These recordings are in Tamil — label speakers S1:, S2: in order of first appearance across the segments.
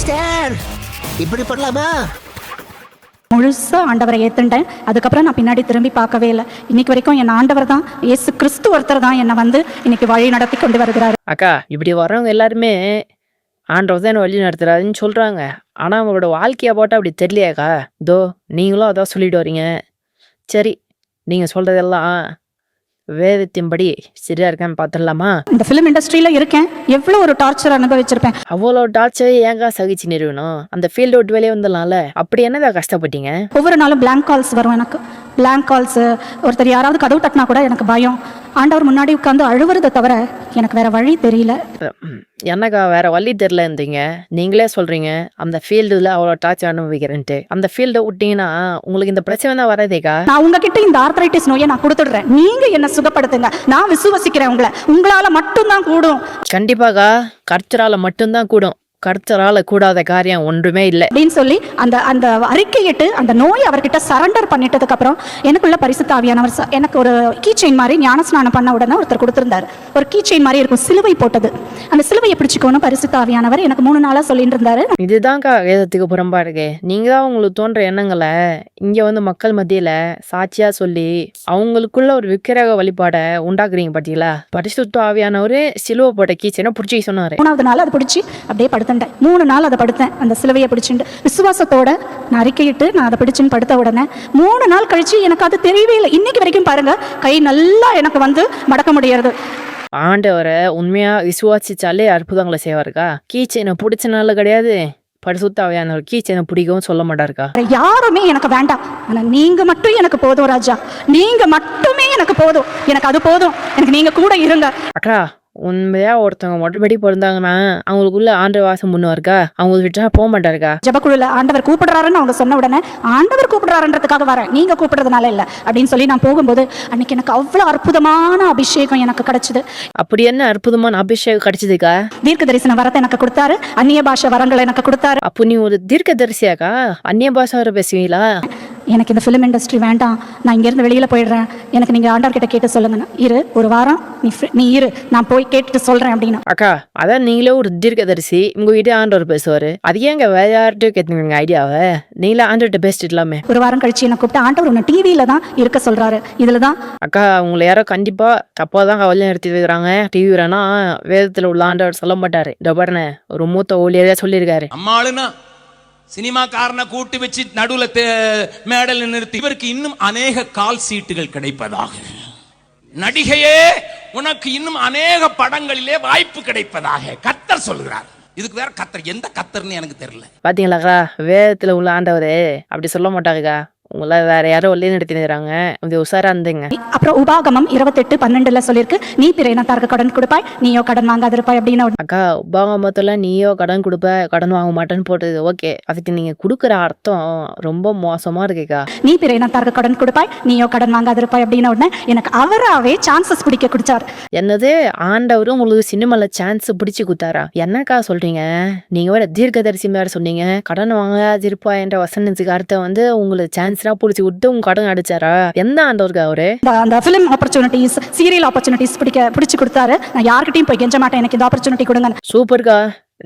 S1: மாஸ்டர் இப்படி பண்ணலாமா?
S2: முழுசா ஆண்டவரை ஏத்துட்டேன் அதுக்கப்புறம் நான் பின்னாடி திரும்பி பார்க்கவே இல்லை. இன்னைக்கு வரைக்கும் என் ஆண்டவர் தான் இயேசு கிறிஸ்து ஒருத்தர் தான் என்னை வந்து இன்னைக்கு வழி நடத்தி கொண்டு வருகிறார்.
S3: அக்கா இப்படி வர்றவங்க எல்லாருமே ஆண்டவர் தான் என்ன வழி நடத்துறாருன்னு சொல்கிறாங்க ஆனால் அவங்களோட வாழ்க்கையை போட்டால் அப்படி தெரியலையாக்கா இதோ நீங்களும் அதான் சொல்லிட்டு வரீங்க. சரி நீங்கள் சொல்கிறதெல்லாம் வேதத்தின்படி சரியா இருக்கான்னு பார்த்துடலாமா?
S2: இந்த ஃபிலிம் இண்டஸ்ட்ரியில இருக்கேன். எவ்வளவு ஒரு டார்ச்சர் அனுபவிச்சிருப்பேன்.
S3: அவ்வளோ டார்ச்சர் ஏங்கா சகிச்சு நிறுவனம் அந்த ஃபீல்டு விட்டு வெளியே வந்துடலாம்ல. அப்படி என்னதான் கஷ்டப்பட்டீங்க?
S2: ஒவ்வொரு நாளும் blank கால்ஸ் வரும் எனக்கு. Blank கால்ஸ் ஒருத்தர் யாராவது கதவு தட்டினா கூட எனக்கு பயம். ஆண்டவர் முன்னாடி உட்காந்து அழுவுறதை தவிர எனக்கு வேற வழி தெரியல.
S3: என்னக்கா வேற வழி தெரில இருந்தீங்க நீங்களே சொல்றீங்க அந்த ஃபீல்டில் அவ்வளோ டார்ச்சர் அனுபவிக்கிறேன்ட்டு. அந்த ஃபீல்டை விட்டீங்கன்னா உங்களுக்கு இந்த பிரச்சனை தான் வராதேக்கா?
S2: நான் உங்ககிட்ட இந்த ஆர்த்தரைட்டிஸ் நோயை நான் கொடுத்துடுறேன். நீங்க என்ன சுகப்படுத்துங்க. நான் விசுவசிக்கிறேன் உங்களை. உங்களால மட்டும்தான் கூடும்.
S3: கண்டிப்பாக்கா கர்த்தரால மட்டும்தான் கூடும். கர்த்தரால கூடாத காரியம் ஒன்றுமே இல்லை.
S2: அப்படின்னு சொல்லி அந்த அந்த அறிக்கையிட்டு அந்த நோய் அவர்கிட்ட சரண்டர் பண்ணிட்டதுக்கு அப்புறம் எனக்குள்ள பரிசுத்த ஆவியானவர் ச- எனக்கு ஒரு கீ செயின் மாதிரி ஞானஸ்நானம் பண்ண உடனே ஒருத்தர் கொடுத்திருந்தார். ஒரு கீ செயின் மாதிரி இருக்கும் சிலுவை போட்டது. அந்த சிலுவையை பிடிச்சிக்கோன்னு பரிசுத்த ஆவியானவர் எனக்கு மூணு நாளா சொல்லிட்டு இருந்தாரு.
S3: இதுதான்க்கா வேதத்துக்கு புறம்பா இருக்கு நீங்க தான் உங்களுக்கு தோன்ற எண்ணங்களை இங்க வந்து மக்கள் மத்தியில சாட்சியா சொல்லி அவங்களுக்குள்ள ஒரு விக்கிரக வழிபாடை உண்டாக்குறீங்க பாத்தீங்களா? பரிசுத்த ஆவியானவரு சிலுவை போட்ட கீச்சனை பிடிச்சி சொன்னாரு.
S2: மூணாவது நாள் அதை பிடிச்சி அப்படியே படுத்துட்டேன். மூணு நாள் அதை படுத்தேன். அந்த சிலுவையை பிடிச்சிட்டு விசுவாசத்தோட நான் அறிக்கையிட்டு நான் அதை பிடிச்சுன்னு படுத்த உடனே மூணு நாள் கழிச்சு எனக்கு அது தெரியவே இல்லை. இன்னைக்கு வரைக்கும் பாருங்க கை நல்லா எனக்கு வந்து மடக்க முடியாது
S3: ஆண்டவரை உண்மையா விசுவாசிச்சாலே அற்புதங்களை செய்வாருக்கா? கீச்சனை பிடிச்சனால கிடையாது. பரிசுத்த ஆவியானவர் கீச்சனை பிடிக்கவும் சொல்ல மாட்டாருக்கா?
S2: யாருமே எனக்கு வேண்டாம். ஆனா நீங்க மட்டும் எனக்கு போதும் ராஜா. நீங்க மட்டுமே எனக்கு போதும். எனக்கு அது போதும். எனக்கு நீங்க கூட இருங்க.
S3: அக்கா உண்மையா ஒருத்தவங்க மொட்டைப்படி பிறந்தாங்கன்னா அவங்களுக்குள்ள ஆண்டு வாசம் முன்னுவாருக்கா அவங்க விட்டா போக மாட்டாருக்கா?
S2: ஜபக்குழுல ஆண்டவர் கூப்பிடுறாருன்னு அவங்க சொன்ன உடனே ஆண்டவர் கூப்பிடுறாருன்றதுக்காக வரேன். நீங்க கூப்பிடுறதுனால இல்ல. அப்படின்னு சொல்லி நான் போகும்போது அன்னைக்கு எனக்கு அவ்வளவு அற்புதமான அபிஷேகம் எனக்கு கிடைச்சது.
S3: அப்படி என்ன அற்புதமான அபிஷேகம் கிடைச்சதுக்கா?
S2: தீர்க்க தரிசன வரத்தை எனக்கு கொடுத்தாரு. அந்நிய பாஷை வரங்களை எனக்கு கொடுத்தாரு.
S3: அப்போ நீ ஒரு தீர்க்கதரிசியாக்கா? அந்நிய பாஷை வர பேசுவீங்களா?
S2: எனக்கு இந்த ஃபிலிம் இண்டஸ்ட்ரி வேண்டாம். நான் இங்கேருந்து வெளியில் போயிடுறேன். எனக்கு நீங்கள் ஆண்டவர் கிட்ட கேட்டு சொல்லுங்கண்ணா. இரு ஒரு வாரம் நீ நீ இரு. நான் போய் கேட்டுட்டு சொல்கிறேன் அப்படின்னு.
S3: அக்கா அதான் நீங்களே ஒரு தீர்க்கதரிசி உங்க வீட்டே ஆண்டவர் பேசுவாரு. அது ஏங்க வேற யார்கிட்டயும் கேட்டுங்க ஐடியாவை? நீங்களே ஆண்டவர்கிட்ட பேசிட்டு இல்லாமே
S2: ஒரு வாரம் கழிச்சு என்னை கூப்பிட்டு ஆண்டவர் உன்னை டிவியில் தான் இருக்க சொல்கிறாரு இதில் தான்
S3: அக்கா உங்களை யாரோ கண்டிப்பா தப்பா தான் கவலை நிறுத்தி வைக்கிறாங்க டிவி வேணா வேதத்துல உள்ள ஆண்டவர் சொல்ல மாட்டாரு. இந்த பாருங்க ஒரு மூத்த ஊழியரே சொல்லியிருக்காரு.
S4: அம்மாளுனா சினிமாக்காரனை கூட்டி வச்சு நடுவில் தே- மேடல் நிறுத்தி இவருக்கு இன்னும் அநேக கால் சீட்டுகள் கிடைப்பதாக. நடிகையே உனக்கு இன்னும் அநேக படங்களிலே வாய்ப்பு கிடைப்பதாக. கத்தர் சொல்கிறார். இதுக்கு வேற கத்தர் எந்த கத்தர்னு எனக்கு தெரியல.
S3: பாத்தீங்களாக்கா வேதத்துல உள்ள ஆண்டவரே அப்படி சொல்ல மாட்டாருக்கா? உங்களை வேற யாரோ வழி நடத்தி நிற்கிறாங்க கொஞ்சம் உஷாரா இருந்தீங்க.
S2: அப்புறம் உபாகமம் இருபத்தெட்டு பன்னெண்டுல சொல்லியிருக்கு நீ பிறையினத்தாருக்கு கடன் கொடுப்பாய் நீயோ கடன் வாங்காதிருப்பாய் அப்படின்னு
S3: அக்கா உபாகமத்தில் நீயோ கடன் கொடுப்ப கடன் வாங்க மாட்டேன்னு போட்டது ஓகே. அதுக்கு நீங்கள் கொடுக்குற அர்த்தம் ரொம்ப மோசமாக இருக்குக்கா.
S2: நீ பிறையினத்தாருக்கு கடன் கொடுப்பாய் நீயோ கடன் வாங்காதிருப்பாய் அப்படின்னு உடனே எனக்கு அவராவே சான்சஸ் பிடிக்க கொடுத்தாரு
S3: என்னது? ஆண்டவரும் உங்களுக்கு சினிமாவில் சான்ஸ் பிடிச்சி கொடுத்தாரா? என்னக்கா சொல்கிறீங்க நீங்கள் வேற தீர்க்கதரிசி வேறு சொன்னீங்க. கடன் வாங்காதிருப்பா என்ற வசனத்துக்கு அர்த்தம் வந்து உங்களுக்கு சான்ஸ்லாம் பிடிச்சி கொடுத்து உங்க கடன் அடிச்சாரா? எந்த ஆண்டவருக்கு அவரு
S2: அந்த ஃபிலிம் ஆப்பர்ச்சுனிட்டிஸ் சீரியல் ஆப்பர்ச்சுனிட்டிஸ் பிடிக்க பிடிச்சு கொடுத்தாரு. நான் யார்கிட்டயும் போய் கெஞ்ச மாட்டேன். எனக்கு இந்த ஆப்பர்ச்சுனிட்டி கொடுங்க
S3: சூப்பர்க்கா.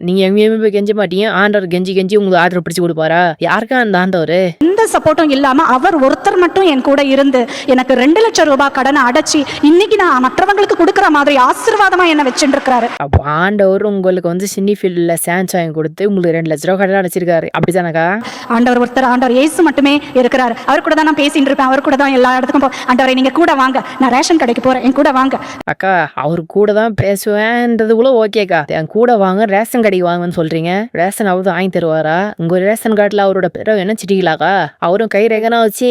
S3: நீங்க எங்கேயுமே போய் கெஞ்ச மாட்டீங்க. ஆண்டவர் கெஞ்சி கெஞ்சி உங்களுக்கு ஆர்டர் பிடிச்சி கொடுப்பாரா? யாருக்கா அந்த ஆண்டவர்?
S2: எந்த சப்போர்ட்டும் இல்லாம அவர் ஒருத்தர் மட்டும் என் கூட இருந்து எனக்கு ரெண்டு லட்சம் ரூபாய் கடனை அடைச்சி இன்னைக்கு நான் மற்றவங்களுக்கு கொடுக்குற மாதிரி ஆசீர்வாதமா என்ன வச்சுட்டு இருக்கிறாரு
S3: அப்போ ஆண்டவர் உங்களுக்கு வந்து சினி ஃபீல்டில் சான்ஸ் வாங்கி கொடுத்து உங்களுக்கு ரெண்டு லட்ச ரூபா கடன் அடைச்சிருக்காரு. அப்படிதானக்கா
S2: ஆண்டவர் ஒருத்தர் ஆண்டவர் இயேசு மட்டுமே இருக்கிறாரு. அவர் கூட தான் நான் பேசிட்டு இருப்பேன். அவர் கூட தான் எல்லா இடத்துக்கும் போ ஆண்டவரை நீங்க கூட வாங்க. நான் ரேஷன் கடைக்கு போறேன். என் கூட வாங்க.
S3: அக்கா அவர் கூட தான் பேசுவேன்ன்றது கூட ஓகேக்கா என் கூட வாங்க ரேஷன் கடைக்கு வாங்கன்னு சொல்றீங்க? ரேஷன் அவர் வாங்கி தருவாரா? உங்க ரேஷன் கார்டில் அவரோட பேரை என்ன சிட்டிக்கலாக்கா அவரும் கை ரேகனா வச்சு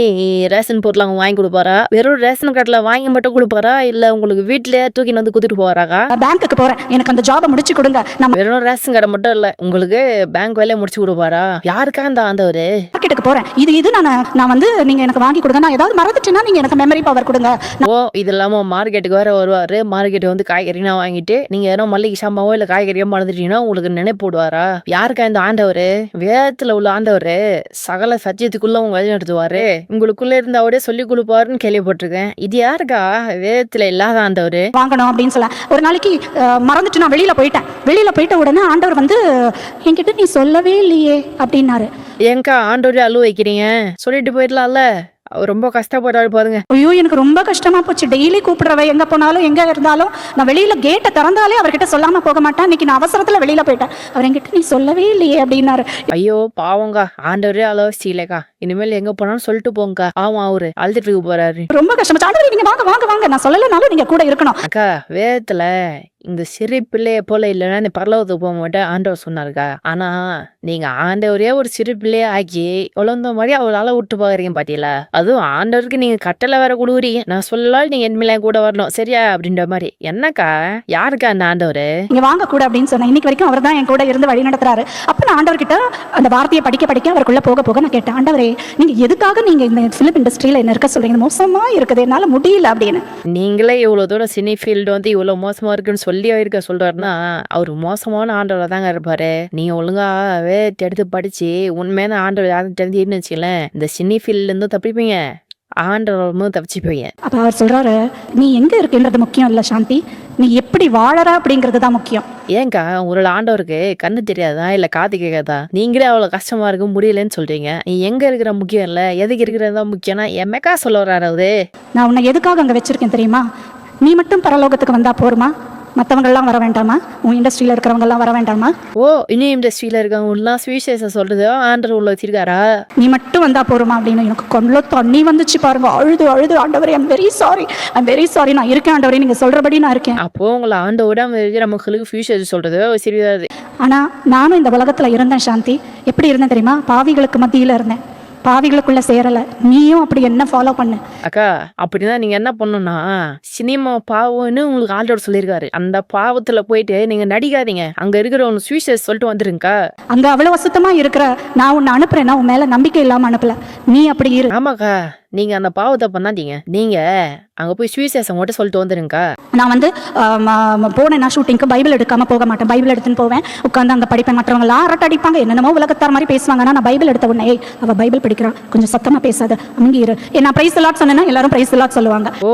S3: ரேஷன் பொருள் அவங்க வாங்கி கொடுப்பாரா? வெறும் ரேஷன் கார்டில் வாங்கி மட்டும் கொடுப்பாரா? இல்லை உங்களுக்கு வீட்டிலேயே தூக்கின்னு வந்து கொடுத்துட்டு போறாக்கா
S2: பேங்க்குக்கு போறேன். எனக்கு அந்த ஜாபை முடிச்சு கொடுங்க. நம்ம
S3: வெறும் ரேஷன் கடை மட்டும் இல்லை உங்களுக்கு பேங்க் வேலையை முடிச்சு கொடுப்பாரா? யாருக்கா அந்த ஆண்டவர்?
S2: மார்க்கெட்டுக்கு போறேன். இது இது நான் நான் வந்து நீங்க எனக்கு வாங்கி கொடுங்க. நான் ஏதாவது மறந்துட்டேன்னா நீங்க எனக்கு மெமரி பவர் கொடுங்க.
S3: ஓ இது இல்லாமல் மார்க்கெட்டுக்கு வேற வருவார். மார்க்கெட்டு வந்து காய்கறினா வாங்கிட்டு நீங்கள் ஏதோ மல்லிகை சாமாவோ இல்லை காய்கறியோ மறந்துட்டீங்கன்னா உங்களுக்கு உங்களுக்கு நினைப்பு விடுவாரா யாருக்கா இந்த ஆண்டவர்? வேதத்துல உள்ள ஆண்டவர் சகல சத்தியத்துக்குள்ள உங்க வழி நடத்துவாரு. உங்களுக்குள்ள இருந்து அவரே சொல்லி கொடுப்பாருன்னு கேள்விப்பட்டிருக்கேன். இது யாருக்கா? வேதத்துல இல்லாத ஆண்டவர்.
S2: வாங்கணும் அப்படின்னு சொல்ல. ஒரு நாளைக்கு மறந்துட்டு நான் வெளியில போயிட்டேன். வெளியில போயிட்ட உடனே ஆண்டவர் வந்து என்கிட்ட நீ சொல்லவே இல்லையே அப்படின்னாரு.
S3: ஏங்கா ஆண்டவரே அழுவ வைக்கிறீங்க? சொல்லிட்டு போயிடலாம்ல? ரொம்ப கஷ்டப்படுறாரு பாருங்க.
S2: ஐயோ எனக்கு ரொம்ப கஷ்டமா போச்சு. டெய்லி கூப்பிடுறவ எங்க போனாலும் எங்க இருந்தாலும் நான் வெளியில கேட்டை திறந்தாலே அவர்கிட்ட சொல்லாம போக மாட்டேன். இன்னைக்கு நான் அவசரத்துல வெளியில போயிட்டேன். அவர் என்கிட்ட நீ சொல்லவே இல்லையே அப்படின்னாரு.
S3: ஐயோ பாவங்கா ஆண்டவரே அழுவ வச்சிங்களேக்கா இனிமேல் எங்க போனாலும் சொல்லிட்டு போங்கக்கா. ஆமா அவரு அழுதுட்டு இருக்க போறாரு.
S2: ரொம்ப கஷ்டமா நீங்க வாங்க வாங்க வாங்க. நான் சொல்லலைனாலும் நீங்க கூட இருக்கணும்.
S3: அக்கா வேதத்துல இந்த சிறு பிள்ளைய போல இல்லைன்னா நீ பரலோகத்துக்கு போக மாட்டேன் ஆண்டவர் சொன்னாருக்கா. ஆனா நீங்க ஆண்டவரே ஒரு சிறு பிள்ளைய ஆக்கி உழந்த மாதிரி அவளால விட்டு பாக்குறீங்க பாத்தீங்களா? அதுவும் ஆண்டவருக்கு நீங்க கட்டளை வேற கொடுக்குறீங்க. நான் சொல்லலாம் நீங்க என்மேல கூட வரணும். சரியா? அப்படின்ற மாதிரி. என்னக்கா? யாருக்கா அந்த ஆண்டவர்?
S2: நீங்க வாங்க கூட அப்படின்னு சொன்னேன். இன்னைக்கு வரைக்கும் அவர் தான் என் கூட இருந்து வழி நடத்துறாரு. அப்ப நான் ஆண்டவர்கிட்ட அந்த வார்த்தையை படிக்க படிக்க அவருக்குள்ளே போக போக நான் கேட்டேன் ஆண்டவரே நீங்க எதுக்காக நீங்க இந்த ஃபிலிம் இண்டஸ்ட்ரியில் என்ன இருக்க சொல்றீங்க? மோசமா இருக்குது என்னால் முடியல அப்படின்னு.
S3: நீங்களே இவ்வளோ தூரம் சினி ஃபீல்டு வந்து இவ்வளோ மோசமா இருக்குன்னு சொல்லி இருக்க சொல்றாருன்னா அவர் மோசமான ஆண்டவராக தாங்க இருப்பாரு. நீங்க ஒழுங்காகவே எடுத்து படிச்சு உண்மையான ஆண்டவர் யாரும் தெரிஞ்சுன்னு வச்சுக்கலேன் இந்த சினி ஃபீல்ட்ல இருந்து தப்பிப்பீங்க ஆண்டவர் தப்பிச்சுப்பீங்க.
S2: அப்ப அவர் சொல்றாரு நீ எங்க இருக்குன்றது முக்கியம் இல்ல சாந்தி. நீ எப்படி வாழற அப்படிங்கிறது தான் முக்கியம்.
S3: ஏங்கா ஒரு ஆண்டவருக்கு கண்ணு தெரியாதா இல்ல காது கேட்காதா நீங்களே அவ்வளவு கஷ்டமா இருக்கு முடியலன்னு சொல்றீங்க. நீ எங்க இருக்கிற முக்கியம் இல்ல? எதுக்கு இருக்கிறது தான் முக்கியம்னா எம்மக்கா சொல்ல வர்றாரு
S2: நான் உன்னை எதுக்காக அங்க வச்சிருக்கேன் தெரியுமா? நீ மட்டும் பரலோகத்துக்கு வந்தா போருமா? மத்தவங்க எல்லாம் வர வேண்டாமா உன் இண்டஸ்ட்ரியில இருக்கிறவங்க எல்லாம் வர வேண்டாமா
S3: ஓ இன்னும் இண்டஸ்ட்ரியில இருக்கவங்க எல்லாம் சுவிசேஷம் சொல்றது ஆண்டர் உள்ள வச்சிருக்காரா?
S2: நீ மட்டும் வந்தா போருமா அப்படின்னு எனக்கு கொள்ள தண்ணி வந்துச்சு பாருங்க. அழுது அழுது ஆண்டவரே I'm very sorry I'm very sorry நான் இருக்கேன் ஆண்டவரே நீங்க சொல்றபடி நான் இருக்கேன்.
S3: அப்போ உங்களை ஆண்ட விட மக்களுக்கு ஃபியூச்சர் சொல்றது சிறியது
S2: ஆனா நானும் இந்த உலகத்துல இருந்தேன் சாந்தி. எப்படி இருந்தேன் தெரியுமா? பாவிகளுக்கு மத்தியில இருந்தேன். பாவிகளுக்குள்ள சேரல. நீயும் அப்படி என்ன ஃபாலோ பண்ணு?
S3: அக்கா அப்படின்னா நீங்க என்ன பண்ணணும்னா சினிமா பாவம்னு உங்களுக்கு ஆல்ரெடி சொல்லியிருக்காரு. அந்த பாவத்துல போயிட்டு நீங்க நடிக்காதீங்க. அங்க இருக்கிறவங்க சுவிசேஷ் சொல்லிட்டு வந்துருங்கக்கா.
S2: அங்க அவ்வளவு அசுத்தமா இருக்கிற நான் உன்னை அனுப்புறேன்னா உன் மேல நம்பிக்கை இல்லாம அனுப்பல. நீ அப்படி இரு.
S3: ஆமாக்கா. நீங்க அந்த பாவத்தை பண்ணாதீங்க. நீங்க அங்க போய் சுவிசேஷம் மட்டும் சொல்லிட்டு வந்துருங்கக்கா.
S2: நான் வந்து போனேன்னா ஷூட்டிங்க்கு பைபிள் எடுக்காம போக மாட்டேன். பைபிள் எடுத்துன்னு போவேன். உட்காந்து அங்க படிப்பேன் மற்றவங்க அரட்டை அடிப்பாங்க. என்னென்னமோ உலகத்தார் மாதிரி பேசுவாங்க ஆனா நான் பைபிள் எடுத்த உடனே "ஏய், அவ பைபிள் படிக்கிறான் கொஞ்சம் சத்தமா பேசாத. அங்கே இரு. நான் பிரைஸ் லாட் சொன்னேன்னா எல்லாரும் பிரைஸ் லாட் சொல்லுவாங்க.
S3: ஓ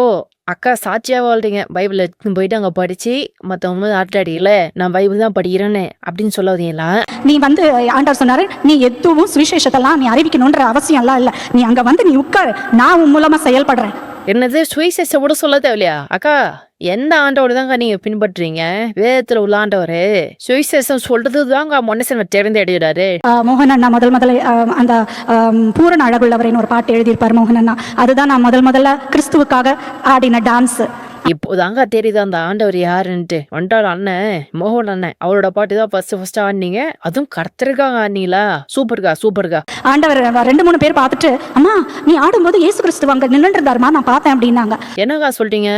S3: அக்கா சாட்சியா வாழ்றீங்க. பைபிள் எடுத்துன்னு போயிட்டு அங்க படிச்சு மத்தவங்க ஆட்டாடியில நான் பைபிள் தான் படிக்கிறேன்னு அப்படின்னு சொல்லாதீங்களா?
S2: நீ வந்து ஆண்டவர் சொன்னாரு நீ எதுவும் சுவிசேஷத்தெல்லாம் நீ அறிவிக்கணுன்ற அவசியம் எல்லாம் இல்ல. நீ அங்க வந்து நீ உட்கார். நான் உன் மூலமா செயல்படுறேன்.
S3: என்னது சுவிசேஷம் கூட சொல்ல தேவையில்லையா? அக்கா எந்த ஆண்டவர் தாங்க நீங்க பின்பற்றுறீங்க வேதத்துல உள்ள ஆண்டவர் சுவிசேஷம் சொல்றது தாங்க மனுஷன் தேர்ந்தெடுக்கிறாரு
S2: ஆஹ் மோகன் அண்ணா முதல் முதல்ல அந்த பூரண அழகுள்ளவரின்னு ஒரு பாட்டு எழுதியிருப்பார் மோகன் அண்ணா. அதுதான் நான் முதல் முதல்ல கிறிஸ்துவுக்காக ஆடின டான்ஸ்.
S3: இப்போதாங்க தெரியுது அந்த ஆண்டவர் யாருன்ட்டு. வந்துட்டாரு அண்ணன் மோகன் அண்ணன் அவரோட பாட்டு தான் ஃபர்ஸ்ட் ஃபர்ஸ்ட் ஆடினீங்க. அதுவும் கர்த்தருக்காக ஆடினீங்களா? சூப்பர்க்கா சூப்பர்க்கா.
S2: ஆண்டவர் ரெண்டு மூணு பேர் பார்த்துட்டு அம்மா நீ ஆடும்போது இயேசு கிறிஸ்து அங்க நின்னுட்டு இருந்தாருமா? நான் பார்த்தேன் அப்படின்னாங்க.
S3: என்னக்கா சொல்றீங்க?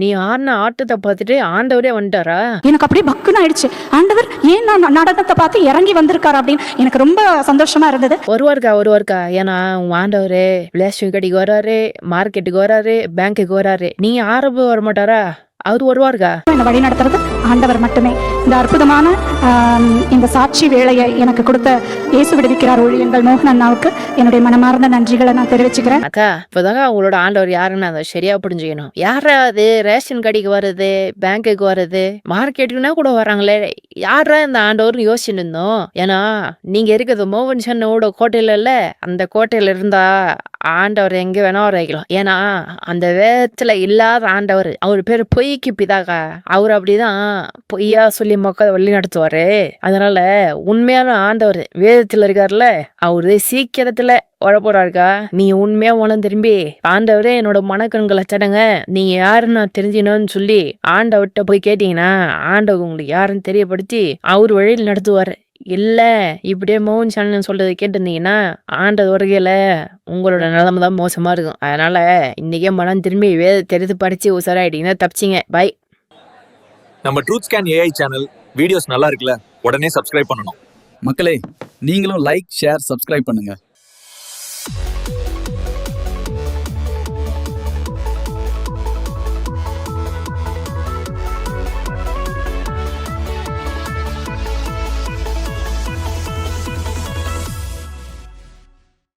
S3: நீ ஆடின ஆட்டத்தை பார்த்துட்டு ஆண்டவரே வந்துட்டாரா?
S2: எனக்கு அப்படியே பக்குன்னு ஆயிடுச்சு. ஆண்டவர் ஏன் நான் நடனத்தை பார்த்து இறங்கி வந்திருக்காரு அப்படின்னு எனக்கு ரொம்ப சந்தோஷமா இருந்தது.
S3: வருவாருக்கா வருவாருக்கா ஏன்னா உன் ஆண்டவரு விளாசிங் கடைக்கு வராரு மார்க்கெட்டுக்கு வராரு பேங்க்குக்கு வராரு. நீ ஆரம்ப வர மாட்டாரா அவர் வருவாருக்கா
S2: என்னை வழி நடத்துறது? ஆண்டவர் மட்டுமே. இந்த அற்புதமான இந்த சாட்சி வேலையை எனக்கு கொடுத்த இயேசு விடுவிக்கிறார் ஊழியங்கள் மோகன் அண்ணாவுக்கு. என்னுடைய மனமார்ந்த நன்றிகளை நான் தெரிவிச்சுக்கிறேன்.
S3: அக்கா இப்போதாங்க அவங்களோட ஆண்டவர் யாருன்னு அதை சரியா புரிஞ்சுக்கணும். யாரா அது? ரேஷன் கடைக்கு வர்றது பேங்க்குக்கு வர்றது மார்க்கெட்டுக்குன்னா கூட வராங்களே. யாரா இந்த ஆண்டவர்னு யோசிச்சுட்டு இருந்தோம் ஏன்னா நீங்க இருக்கிறது மோகன் சென்னோட கோட்டையில அந்த கோட்டையில இருந்தா ஆண்டவர் எங்க வேணா வர வைக்கலாம். ஏன்னா அந்த வேத்துல இல்லாத ஆண்டவர் அவர் பேர் பொய்க்கு பிதாக்கா அவர் அப்படிதான். பொய்யா சொல்லி மக்களை வழி நடத்துவாரு. அதனால உண்மையான ஆண்டவர் வேதத்தில் இருக்காருல்ல அவரு சீக்கிரத்துல வரப்போறாருக்கா? நீ உண்மையா உணர்ந்து திரும்பி ஆண்டவரே என்னோட மனக்கண்களை தடங்க. நீ யாருன்னு நான் தெரிஞ்சினோன்னு சொல்லி ஆண்டவர்கிட்ட போய் கேட்டீங்கன்னா ஆண்டவர் உங்களுக்கு யாருன்னு தெரியப்படுத்தி அவர் வழியில் நடத்துவாரு. இல்ல இப்படியே மோகன் சேனல் சொல்றதை கேட்டிருந்தீங்கன்னா ஆண்டது வரையில உங்களோட நிலைமை தான் மோசமா இருக்கும். அதனால இன்னைக்கே மனம் திரும்பி வேத தெரிந்து படிச்சு உசாராயிட்டீங்கன்னா தப்பிச்சிங்க. பை
S5: நம்ம Truth Scan AI channel videos நல்லா இருக்குல்ல? உடனே சப்ஸ்கிரைப் பண்ணணும்.
S6: மக்களே நீங்களும் லைக் ஷேர் சப்ஸ்கிரைப் பண்ணுங்கள்